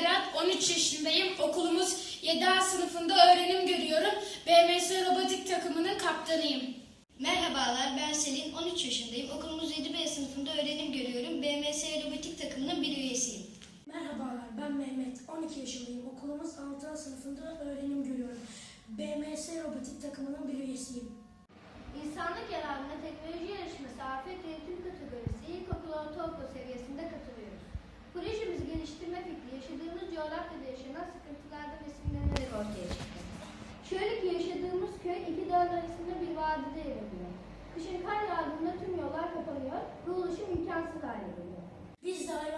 Berat, 13 yaşındayım. Okulumuz 7A sınıfında öğrenim görüyorum. BMS Robotik takımının kaptanıyım. Merhabalar ben Selin, 13 yaşındayım. Okulumuz 7B sınıfında öğrenim görüyorum. BMS Robotik takımının bir üyesiyim. Merhabalar, ben Mehmet. 12 yaşındayım. Okulumuz 6. sınıfında öğrenim görüyorum. BMS Robotik takımının bir üyesiyim. İnsanlık yararına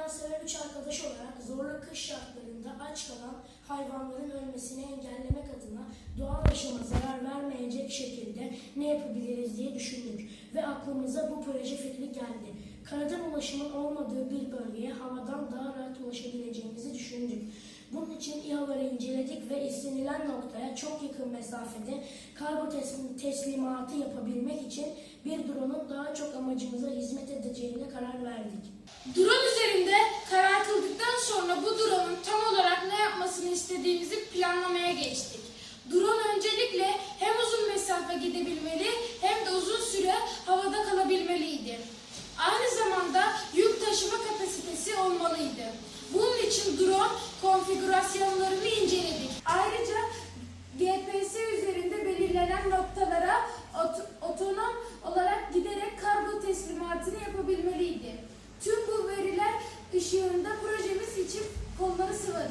hayvansever üç arkadaş olarak zorlu kış şartlarında aç kalan hayvanların ölmesini engellemek adına doğal yaşama zarar vermeyecek şekilde ne yapabiliriz diye düşündük. Ve aklımıza bu proje fikri geldi. Karadan ulaşımın olmadığı bir bölgeye havadan daha rahat ulaşabileceğimizi düşündük. Bunun için İHA'ları inceledik ve istenilen noktaya çok yakın mesafede kargo teslim- teslimatı yapabilmek için bir drone'un daha çok amacımıza hizmet edeceğine karar verdik. Drone üzerinde karar kıldıktan sonra bu drone'un tam olarak ne yapmasını istediğimizi planlamaya geçtik. Drone öncelikle hem uzun mesafe gidebilmeli hem de uzun süre havada kalabilmeliydi. Aynı zamanda yük taşıma kapasitesi olmalıydı. Bunun için drone konfigürasyonlarını inceledik. Ayrıca GPS üzerinde belirlenen noktalara syllabus.